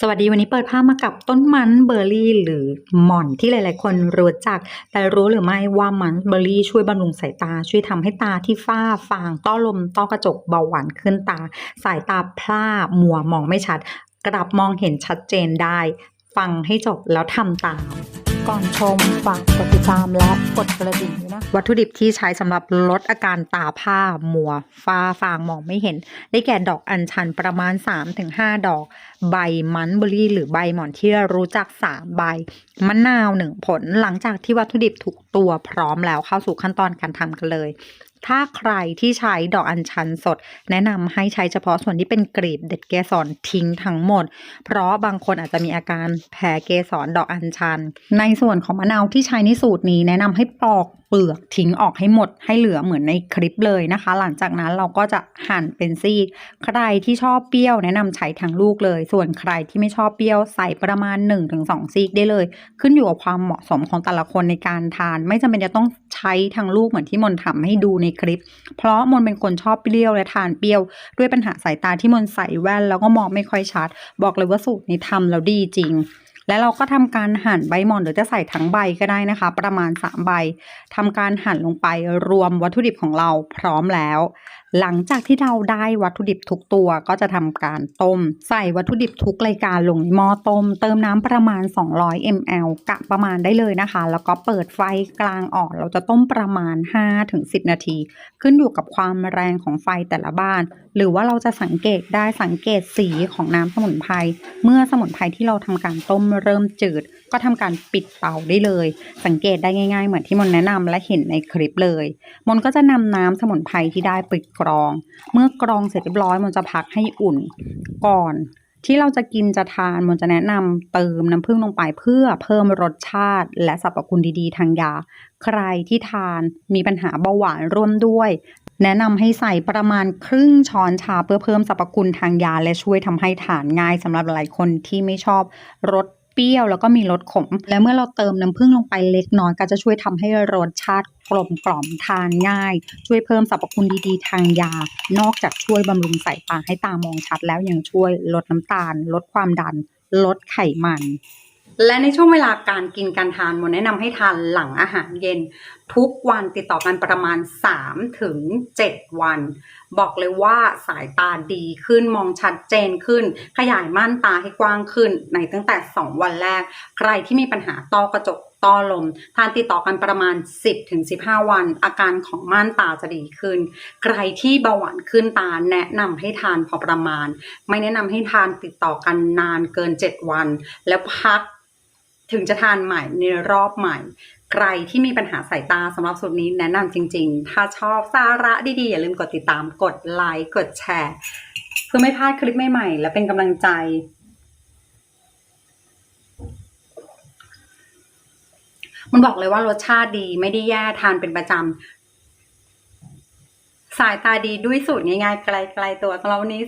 สวัสดีวันนี้เปิดภาพมากับต้นมันเบอร์รี่หรือหม่อนที่หลาย ๆ คนรู้จัก แต่รู้หรือไม่ว่ามันเบอร์รี่ช่วยบำรุงสายตา ช่วยทำให้ตาที่ฝ้าฟาง ต้อลม ต้อกระจกเบาหวานขึ้นตา สายตาพร่ามัวมองไม่ชัด กลับมองเห็นชัดเจนได้ ฟังให้จบแล้วทำตาม ก่อนชมฝากกดติดตามและกดกระดิ่งด้วยนะ วัตถุดิบที่ใช้สำหรับลดอาการตาผ้ามัว ฟ้าฟางมองไม่เห็น ได้แก่ดอกอัญชันประมาณ 3-5 ดอก ใบมันเบอรี่ หรือใบหมอนที่เรารู้จัก 3 ใบ มะนาว 1 ผล หลังจากที่วัตถุดิบถูกตัวพร้อมแล้วเข้าสู่ขั้นตอนการทำกันเลย ถ้าใครที่ใช้ดอกอัญชันสด แนะนำให้ใช้เฉพาะส่วนที่เป็นกลีบเด็ดเกสรทิ้งทั้งหมด เพราะบางคนอาจจะมีอาการแพ้เกสรดอกอัญชัน ในส่วนของมะนาวที่ใช้ในสูตรนี้แนะนำให้ปอกเปลือกทิ้งออกให้หมดให้เหลือเหมือนในคลิปเลยนะคะ หลังจากนั้นเราก็จะหั่นเป็นซีกใครที่ชอบเปรี้ยวแนะนำใช้ทั้งลูกเลย ส่วนใครที่ไม่ชอบเปรี้ยวใส่ประมาณ 1-2 ซีกได้เลย ขึ้นอยู่กับความเหมาะสมของแต่ละคนในการทาน ไม่จำเป็นจะต้องใช้ทั้งลูกเหมือนที่มนทำให้ดูในคลิป เพราะมนเป็นคนชอบเปรี้ยวและทานเปรี้ยว ด้วยปัญหาสายตาที่มนใส่แว่นแล้วก็มองไม่ค่อยชัด บอกเลยว่าสูตรนี้ทำแล้วดีจริง และเราก็ทำการหั่นใบหม่อนหรือจะใส่ทั้งใบก็ได้นะคะ ประมาณ 3 ใบทำการหั่นลงไปรวมวัตถุดิบของเราพร้อมแล้ว หลังจากที่เราได้วัตถุดิบทุกตัวก็จะทำการต้ม ใส่วัตถุดิบทุกรายการลงในหม้อต้ม เติมน้ำประมาณ 200 ml กะประมาณได้เลยนะคะ แล้วก็เปิดไฟกลางอ่อนเราจะต้มประมาณ 5-10 นาที ขึ้นอยู่กับความแรงของไฟแต่ละบ้าน หรือว่าเราจะสังเกตได้สังเกตสีของน้ำสมุนไพรเมื่อสมุนไพรที่เราทำการต้มเริ่มจืด ก็ทำการปิดเตาได้เลย สังเกตได้ง่ายๆ เหมือนที่มนแนะนำและเห็นในคลิปเลย มนก็จะนำน้ำสมุนไพรที่ได้ไปกรอง เมื่อกรองเสร็จเรียบร้อยมนจะพักให้อุ่นก่อนที่เราจะกินจะทานมนจะแนะนำเติมน้ำผึ้งลงไปเพื่อเพิ่มรสชาติ และสรรพคุณดีๆ ทางยา ใครที่ทานมีปัญหาเบาหวานร่วมด้วย แนะนำให้ใส่ประมาณครึ่งช้อนชาเพื่อเพิ่มสรรพคุณทางยา และช่วยทำให้ทานง่ายสำหรับหลายคนที่ไม่ชอบรสเปรี้ยวแล้วก็มีรสขม และเมื่อเราเติมน้ำผึ้งลงไปเล็กน้อยก็จะช่วยทำให้รสชาติกลมกล่อมทานง่าย ช่วยเพิ่มสรรพคุณดีๆ ทางยา นอกจากช่วยบำรุงสายตาให้ตามองชัดแล้วยังช่วยลดน้ำตาล ลดความดัน ลดไขมัน และในช่วงเวลาการกินการทานโมแนะนำให้ทานหลังอาหารเย็น ทุกวันติดต่อกันประมาณ 3 ถึง 7 วัน บอกเลยว่าสายตาดีขึ้นมองชัดเจนขึ้น ขยายม่านตาให้กว้างขึ้น ในตั้งแต่ 2 วันแรก ใครที่มีปัญหาต้อกระจกต้อลม ทานติดต่อกันประมาณ 10ถึง15 วัน อาการของม่านตาจะดีขึ้น ใครที่เบาหวานขึ้นตาแนะนำให้ทานพอประมาณ ไม่แนะนำให้ทานติดต่อกันนานเกิน 7 วัน แล้วพัก ถึงจะทานใหม่ในรอบใหม่ ใครที่มีปัญหาสายตาสำหรับสูตรนี้แนะนำจริง ๆ ถ้าชอบสาระดี ๆ อย่าลืมกดติดตามกดไลค์กดแชร์ เพื่อไม่พลาดคลิปใหม่ ๆ และเป็นกำลังใจ มันบอกเลยว่ารสชาติดีไม่ได้แย่ทานเป็นประจำสายตาดีด้วยสูตรง่ายๆไกลๆตัวสำหรับวันนี้